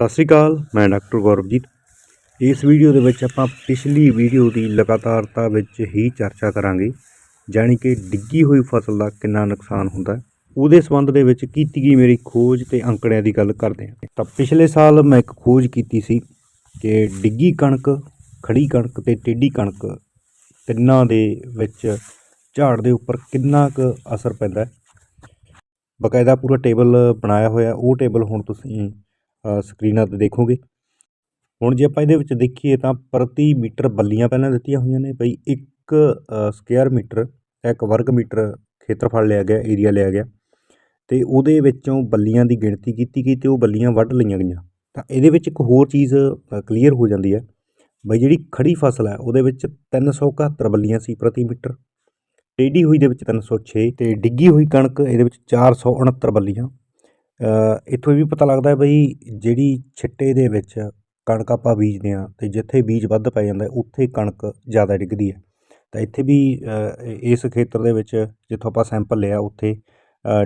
ਸਤਿ ਸ੍ਰੀ ਅਕਾਲ, ਮੈਂ ਡਾਕਟਰ ਗੌਰਵਜੀਤ। ਇਸ ਵੀਡੀਓ ਦੇ ਵਿੱਚ ਆਪਾਂ ਪਿਛਲੀ ਵੀਡੀਓ ਦੀ ਲਗਾਤਾਰਤਾ ਵਿੱਚ ਹੀ ਚਰਚਾ ਕਰਾਂਗੇ, ਜਾਣੀ ਕਿ ਡਿੱਗੀ ਹੋਈ ਫਸਲ ਦਾ ਕਿੰਨਾ ਨੁਕਸਾਨ ਹੁੰਦਾ ਹੈ। ਉਹਦੇ ਸੰਬੰਧ ਦੇ ਵਿੱਚ ਕੀਤੀ ਗਈ ਮੇਰੀ ਖੋਜ ਤੇ ਅੰਕੜਿਆਂ ਦੀ ਗੱਲ ਕਰਦੇ ਹਾਂ। ਤਾਂ ਪਿਛਲੇ ਸਾਲ ਮੈਂ ਇੱਕ ਖੋਜ ਕੀਤੀ ਸੀ ਕਿ ਡਿੱਗੀ ਕਣਕ, ਖੜੀ ਕਣਕ ਤੇ ਟੇਢੀ ਕਣਕ ਤਿੰਨਾਂ ਦੇ ਵਿੱਚ ਝਾੜ ਦੇ ਉੱਪਰ ਕਿੰਨਾ ਕੁ ਅਸਰ ਪੈਂਦਾ ਹੈ। ਬਕਾਇਦਾ ਪੂਰਾ ਟੇਬਲ ਬਣਾਇਆ ਹੋਇਆ, ਉਹ ਟੇਬਲ ਹੁਣ ਤੁਸੀਂ ਸਕਰੀਨਾਂ ਤੇ ਦੇਖੋਗੇ। ਹੁਣ ਜੇ ਆਪਾਂ ਇਹਦੇ ਵਿੱਚ ਦੇਖੀਏ ਤਾਂ ਪ੍ਰਤੀ ਮੀਟਰ ਬੱਲੀਆਂ ਪਹਿਲਾਂ ਦਿੱਤੀਆਂ ਹੋਈਆਂ ਨੇ ਬਈ ਇੱਕ ਅ, ਸਕੁਅਰ ਮੀਟਰ ਇੱਕ ਵਰਗ ਮੀਟਰ ਖੇਤਰਫਲ ਲਿਆ ਗਿਆ ਏਰੀਆ ਲਿਆ ਗਿਆ। ਤੇ ਉਹਦੇ ਵਿੱਚੋਂ ਬੱਲੀਆਂ ਦੀ ਗਿਣਤੀ ਕੀਤੀ ਗਈ ਤੇ ਉਹ ਬੱਲੀਆਂ ਵੱਢ ਲਈਆਂ ਗਈਆਂ। ਤਾਂ ਇਹਦੇ ਵਿੱਚ ਇੱਕ ਹੋਰ ਚੀਜ਼ ਕਲੀਅਰ ਹੋ ਜਾਂਦੀ ਹੈ। ਬਈ ਜਿਹੜੀ ਖੜੀ ਫਸਲ ਹੈ ਉਹਦੇ ਵਿੱਚ 371 ਬੱਲੀਆਂ ਸੀ ਪ੍ਰਤੀ ਮੀਟਰ। ਟੇਢੀ ਹੋਈ ਦੇ ਵਿੱਚ 306 ਤੇ ਡਿੱਗੀ ਹੋਈ ਕਣਕ ਇਹਦੇ ਵਿੱਚ 469 ਬੱਲੀਆਂ। ਇੱਥੋਂ ਇਹ ਵੀ ਪਤਾ ਲੱਗਦਾ ਹੈ ਬਈ ਜਿਹੜੀ ਛਿੱਟੇ ਦੇ ਵਿੱਚ ਕਣਕ ਆਪਾਂ ਬੀਜਦੇ ਹਾਂ ਅਤੇ ਜਿੱਥੇ ਬੀਜ ਵੱਧ ਪੈ ਜਾਂਦਾ ਉੱਥੇ ਕਣਕ ਜ਼ਿਆਦਾ ਡਿੱਗਦੀ ਹੈ। ਤਾਂ ਇੱਥੇ ਵੀ ਇਸ ਖੇਤਰ ਦੇ ਵਿੱਚ ਜਿੱਥੋਂ ਆਪਾਂ ਸੈਂਪਲ ਲਿਆ, ਉੱਥੇ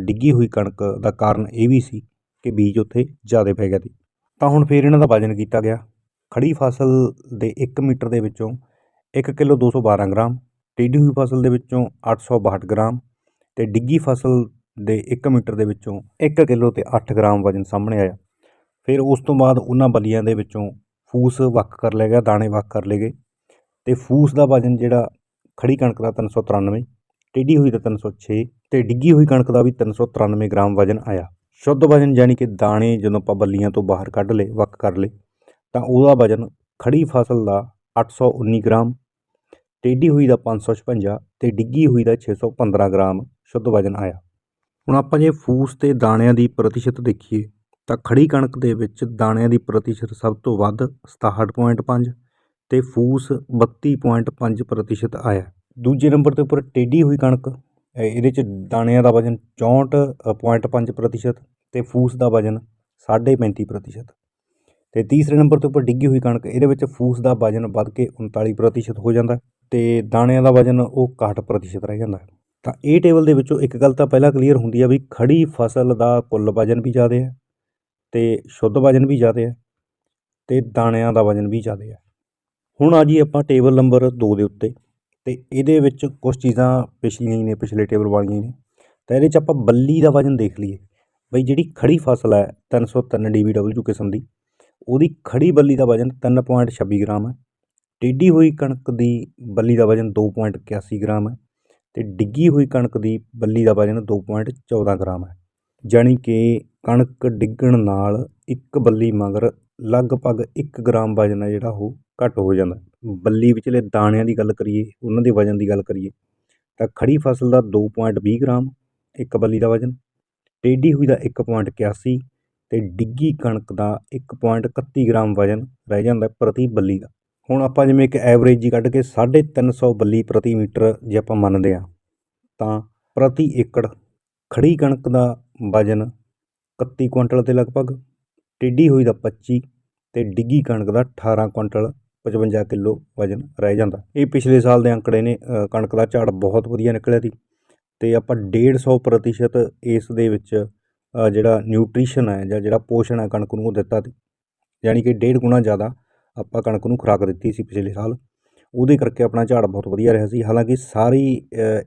ਡਿੱਗੀ ਹੋਈ ਕਣਕ ਦਾ ਕਾਰਨ ਇਹ ਵੀ ਸੀ ਕਿ ਬੀਜ ਉੱਥੇ ਜ਼ਿਆਦਾ ਪੈ ਗਿਆ ਸੀ। ਤਾਂ ਹੁਣ ਫਿਰ ਇਹਨਾਂ ਦਾ ਵਜਨ ਕੀਤਾ ਗਿਆ। ਖੜੀ ਫਸਲ ਦੇ 1 ਮੀਟਰ ਦੇ ਵਿੱਚੋਂ 1 ਕਿਲੋ 212 ਗ੍ਰਾਮ ਟੇਢੀ ਹੋਈ ਫਸਲ ਦੇ ਵਿੱਚੋਂ 862 ਗ੍ਰਾਮ ਤੇ ਡਿੱਗੀ ਫਸਲ ਦੇ 1 ਮੀਟਰ ਦੇ ਵਿੱਚੋਂ 1 ਕਿਲੋ ਤੇ 8 ਗ੍ਰਾਮ ਵਜਨ ਸਾਹਮਣੇ ਆਇਆ। ਫਿਰ ਉਸ ਤੋਂ ਬਾਅਦ ਉਹਨਾਂ ਬਲੀਆਂ ਦੇ ਵਿੱਚੋਂ ਫੂਸ ਵੱਖ ਕਰ ਲਿਆ ਗਿਆ, ਦਾਣੇ ਵੱਖ ਕਰ ਲਏ ਗਏ ਤੇ ਫੂਸ ਦਾ ਵਜਨ ਜਿਹੜਾ ਖੜੀ ਕਣਕ ਦਾ 393 ਟੇਢੀ ਹੋਈ ਦਾ 306 ਤੇ ਡਿੱਗੀ ਹੋਈ ਕਣਕ ਦਾ ਵੀ 393 ਗ੍ਰਾਮ ਵਜਨ ਆਇਆ। ਸ਼ੁੱਧ ਵਜਨ ਯਾਨੀ ਕਿ ਦਾਣੇ ਜਦੋਂ ਆਪਾਂ ਬੱਲੀਆਂ ਤੋਂ ਬਾਹਰ ਕੱਢ ਲਏ, ਵੱਖ ਕਰ ਲਏ, ਤਾਂ ਉਹਦਾ ਵਜਨ ਖੜੀ ਫਸਲ ਦਾ 819 ਗ੍ਰਾਮ, ਟੇਢੀ ਹੋਈ ਦਾ 556 ਤੇ ਡਿੱਗੀ ਹੋਈ ਦਾ 615 ਗ੍ਰਾਮ ਸ਼ੁੱਧ ਵਜਨ ਆਇਆ। ਹੁਣ ਆਪਾਂ ਜੇ ਫੂਸ ਤੇ ਦਾਣਿਆਂ ਦੀ ਪ੍ਰਤੀਸ਼ਤ ਦੇਖੀਏ, ਤਾਂ ਖੜੀ ਕਣਕ ਦੇ ਵਿੱਚ ਦਾਣਿਆਂ ਦੀ ਪ੍ਰਤੀਸ਼ਤ ਸਭ ਤੋਂ ਵੱਧ 67.5 ਤੇ ਫੂਸ 32.5 ਪ੍ਰਤੀਸ਼ਤ ਆਇਆ। ਦੂਜੇ ਨੰਬਰ ਦੇ ਉੱਪਰ ਟੇਢੀ ਹੋਈ ਕਣਕ ਇਹਦੇ ਚ ਦਾਣਿਆਂ ਦਾ ਵਜਨ 64.5 ਪ੍ਰਤੀਸ਼ਤ ਤੇ ਫੂਸ ਦਾ ਵਜਨ 35.5 ਪ੍ਰਤੀਸ਼ਤ। ਤੇ ਤੀਸਰੇ ਨੰਬਰ ਤੇ ਉੱਪਰ ਡਿੱਗੀ ਹੋਈ ਕਣਕ, ਇਹਦੇ ਵਿੱਚ ਫੂਸ ਦਾ ਵਜਨ ਵੱਧ ਕੇ 39 ਪ੍ਰਤੀਸ਼ਤ ਹੋ ਜਾਂਦਾ ਹੈ ਤੇ ਦਾਣਿਆਂ ਦਾ ਵਜਨ ਉਹ 61 ਪ੍ਰਤੀਸ਼ਤ ਰਹਿ ਜਾਂਦਾ। ਤਾਂ ਇਹ ਟੇਬਲ ਦੇ ਵਿੱਚੋਂ ਇੱਕ ਗੱਲ ਤਾਂ ਪਹਿਲਾਂ ਕਲੀਅਰ ਹੁੰਦੀ ਆ ਵੀ ਖੜੀ ਫਸਲ ਦਾ ਕੁੱਲ ਵਜਨ ਵੀ ਜ਼ਿਆਦਾ ਹੈ ਤੇ ਸ਼ੁੱਧ ਵਜਨ ਵੀ ਜ਼ਿਆਦਾ ਹੈ ਤੇ ਦਾਣਿਆਂ ਦਾ ਵਜਨ ਵੀ ਜ਼ਿਆਦਾ ਹੈ ਹੁਣ ਆ ਜੀ ਆਪਾਂ ਟੇਬਲ ਨੰਬਰ 2 ਦੇ ਉੱਤੇ ਤੇ ਇਹਦੇ ਵਿੱਚ ਕੁਝ ਚੀਜ਼ਾਂ ਪਿਛਲੀਆਂ ਹੀ ਨੇ, ਪਿਛਲੇ ਟੇਬਲ ਵਾਲੀਆਂ ਹੀ ਨੇ। ਤਾਂ ਇਹਦੇ 'ਚ ਆਪਾਂ ਬੱਲੀ ਦਾ ਵਜਨ ਦੇਖ ਲਈਏ। ਬਈ ਜਿਹੜੀ ਖੜੀ ਫਸਲ ਹੈ 303 DBW ਕਿਸਮ ਦੀ, ਉਹਦੀ ਖੜੀ ਬੱਲੀ ਦਾ ਵਜਨ 3.26 ਗ੍ਰਾਮ ਹੈ। ਟੇਢੀ ਹੋਈ ਕਣਕ ਦੀ ਬੱਲੀ ਦਾ ਵਜਨ 2.81 ਗ੍ਰਾਮ ਹੈ। ਤੇ ਡਿੱਗੀ ਹੋਈ ਕਣਕ ਦੀ ਬੱਲੀ ਦਾ ਵਜਨ 2.14 ਗ੍ਰਾਮ ਹੈ। ਜਾਣੀ ਕਿ ਕਣਕ ਡਿੱਗਣ ਨਾਲ ਇੱਕ ਬੱਲੀ ਮਗਰ ਲਗਭਗ 1 ਗ੍ਰਾਮ ਵਜਨ ਹੈ ਜਿਹੜਾ ਉਹ ਘੱਟ ਹੋ ਜਾਂਦਾ ਬੱਲੀ ਵਿਚਲੇ ਦਾਣਿਆਂ ਦੀ ਗੱਲ ਕਰੀਏ, ਉਹਨਾਂ ਦੇ ਵਜਨ ਦੀ ਗੱਲ ਕਰੀਏ, ਤਾਂ ਖੜੀ ਫਸਲ ਦਾ 2.20 ਗ੍ਰਾਮ ਇੱਕ ਬੱਲੀ ਦਾ ਵਜਨ, ਟੇਢੀ ਹੋਈ ਦਾ 1.81 ਤੇ ਡਿੱਗੀ ਕਣਕ ਦਾ 1.31 ਗ੍ਰਾਮ ਵਜਨ ਰਹਿ ਜਾਂਦਾ ਪ੍ਰਤੀ ਬੱਲੀ ਦਾ। ਹੁਣ ਆਪਾਂ ਜਿਵੇਂ ਇੱਕ ਐਵਰੇਜ ਜੀ ਕੱਢ ਕੇ 350 ਬੱਲੀ ਪ੍ਰਤੀ ਮੀਟਰ ਜੇ ਆਪਾਂ ਮੰਨਦੇ ਹਾਂ, ਤਾਂ ਪ੍ਰਤੀ ਏਕੜ ਖੜੀ ਕਣਕ ਦਾ ਵਜਨ 31 ਕੁਇੰਟਲ 'ਤੇ ਲਗਭਗ ਟਿੱਡੀ ਹੋਈ ਦਾ 25 ਤੇ ਡਿੱਗੀ ਕਣਕ ਦਾ 18 ਕੁਇੰਟਲ 55 ਕਿਲੋ ਵਜਨ ਰਹਿ ਜਾਂਦਾ। ਇਹ ਪਿਛਲੇ ਸਾਲ ਦੇ ਅੰਕੜੇ ਨੇ ਕਣਕ ਦਾ ਝਾੜ ਬਹੁਤ ਵਧੀਆ ਨਿਕਲਿਆ ਸੀ ਤੇ ਆਪਾਂ 150 ਪ੍ਰਤੀਸ਼ਤ ਇਸ ਦੇ ਵਿੱਚ ਜਿਹੜਾ ਨਿਊਟ੍ਰੀਸ਼ਨ ਹੈ ਜਾਂ ਜਿਹੜਾ ਪੋਸ਼ਣ ਹੈ ਕਣਕ ਨੂੰ ਉਹ ਦਿੱਤਾ ਸੀ। ਯਾਨੀ ਕਿ ਡੇਢ ਗੁਣਾ ਜ਼ਿਆਦਾ ਆਪਾਂ ਕਣਕ ਨੂੰ ਖੁਰਾਕ ਦਿੱਤੀ ਸੀ ਪਿਛਲੇ ਸਾਲ, ਉਹਦੇ ਕਰਕੇ ਆਪਣਾ ਝਾੜ ਬਹੁਤ ਵਧੀਆ ਰਿਹਾ ਸੀ। ਹਾਲਾਂਕਿ ਸਾਰੀ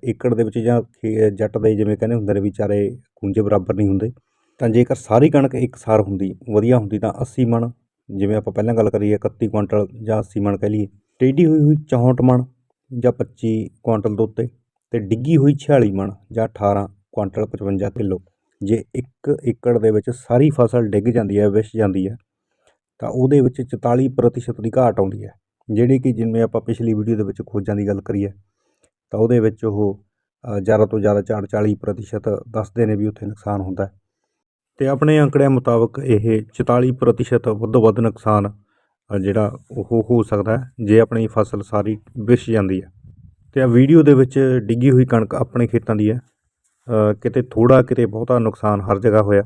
ਏਕੜ ਦੇ ਵਿੱਚ ਜਾਂ ਖੇ- ਜੱਟ ਦੇ ਜਿਵੇਂ ਕਹਿੰਦੇ ਹੁੰਦੇ ਨੇ ਵਿਚਾਰੇ ਖੂੰਜੇ ਬਰਾਬਰ ਨਹੀਂ ਹੁੰਦੇ। ਤਾਂ ਜੇਕਰ ਸਾਰੀ ਕਣਕ ਇੱਕਸਾਰ ਹੁੰਦੀ, ਵਧੀਆ ਹੁੰਦੀ ਤਾਂ 80 ਮਣ, ਜਿਵੇਂ ਆਪਾਂ ਪਹਿਲਾਂ ਗੱਲ ਕਰੀਏ 31 ਕੁਇੰਟਲ ਜਾਂ 80 ਮਣ ਕਹਿ ਲਈਏ, ਟੇਢੀ ਹੋਈ ਹੋਈ 64 ਮਣ ਜਾਂ 25 ਕੁਇੰਟਲ ਦੇ ਉੱਤੇ ਤੇ ਡਿੱਗੀ ਹੋਈ 46 ਮਣ ਜਾਂ 18 ਕੁਇੰਟਲ 55 ਕਿਲੋ, ਜੇ ਇੱਕ ਏਕੜ ਦੇ ਵਿੱਚ ਸਾਰੀ ਫਸਲ ਡਿੱਗ ਜਾਂਦੀ ਹੈ ਵਿਛ ਜਾਂਦੀ ਹੈ ਤਾਂ ਉਹਦੇ ਵਿੱਚ 44 ਪ੍ਰਤੀਸ਼ਤ ਦੀ ਘਾਟ ਆਉਂਦੀ ਹੈ। ਜਿਹੜੀ ਕਿ ਜਿਵੇਂ ਆਪਾਂ ਪਿਛਲੀ ਵੀਡੀਓ ਦੇ ਵਿੱਚ ਖੋਜਾਂ ਦੀ ਗੱਲ ਕਰੀਏ, ਤਾਂ ਉਹਦੇ ਵਿੱਚ ਉਹ ਜ਼ਿਆਦਾ ਤੋਂ ਜ਼ਿਆਦਾ ਝਾੜ 40 ਪ੍ਰਤੀਸ਼ਤ ਦੱਸਦੇ ਨੇ ਵੀ ਉੱਥੇ ਨੁਕਸਾਨ ਹੁੰਦਾ ਹੈ। ਤੇ ਆਪਣੇ ਅੰਕੜਿਆਂ ਮੁਤਾਬਕ ਇਹ 44 ਪ੍ਰਤੀਸ਼ਤ ਵੱਧੋ ਵੱਧ ਨੁਕਸਾਨ ਜਿਹੜਾ ਉਹ ਹੋ ਸਕਦਾ ਜੇ ਆਪਣੀ ਫਸਲ ਸਾਰੀ ਵਿਛ ਜਾਂਦੀ ਹੈ। ਤੇ ਆ ਵੀਡੀਓ ਦੇ ਵਿੱਚ ਡਿੱਗੀ ਹੋਈ ਕਣਕ ਆਪਣੇ ਖੇਤਾਂ ਦੀ ਹੈ। ਕਿਤੇ ਥੋੜਾ ਕਿਤੇ ਬਹੁਤਾ ਨੁਕਸਾਨ ਹਰ ਜਗ੍ਹਾ ਹੋਇਆ।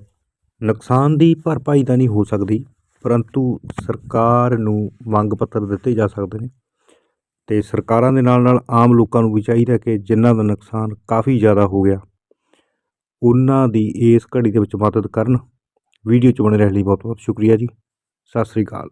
ਨੁਕਸਾਨ ਦੀ ਭਰਪਾਈ ਤਾਂ ਨਹੀਂ ਹੋ ਸਕਦੀ। ਪਰੰਤੂ ਸਰਕਾਰ ਨੂੰ ਮੰਗ ਪੱਤਰ ਦਿੱਤੇ ਜਾ ਸਕਦੇ ਨੇ ਤੇ ਸਰਕਾਰਾਂ ਦੇ ਨਾਲ ਨਾਲ ਆਮ ਲੋਕਾਂ ਨੂੰ ਵੀ ਚਾਹੀਦਾ ਕਿ ਜਿਨ੍ਹਾਂ ਦਾ ਨੁਕਸਾਨ ਕਾਫੀ ਜ਼ਿਆਦਾ ਹੋ ਗਿਆ, ਉਹਨਾਂ ਦੀ ਇਸ ਘੜੀ ਦੇ ਵਿੱਚ ਮਦਦ ਕਰਨ। ਵੀਡੀਓ 'ਚ ਬਣੇ ਰਹਿਣ ਲਈ ਬਹੁਤ ਬਹੁਤ ਸ਼ੁਕਰੀਆ ਜੀ। ਸਤਿ ਸ੍ਰੀ ਅਕਾਲ।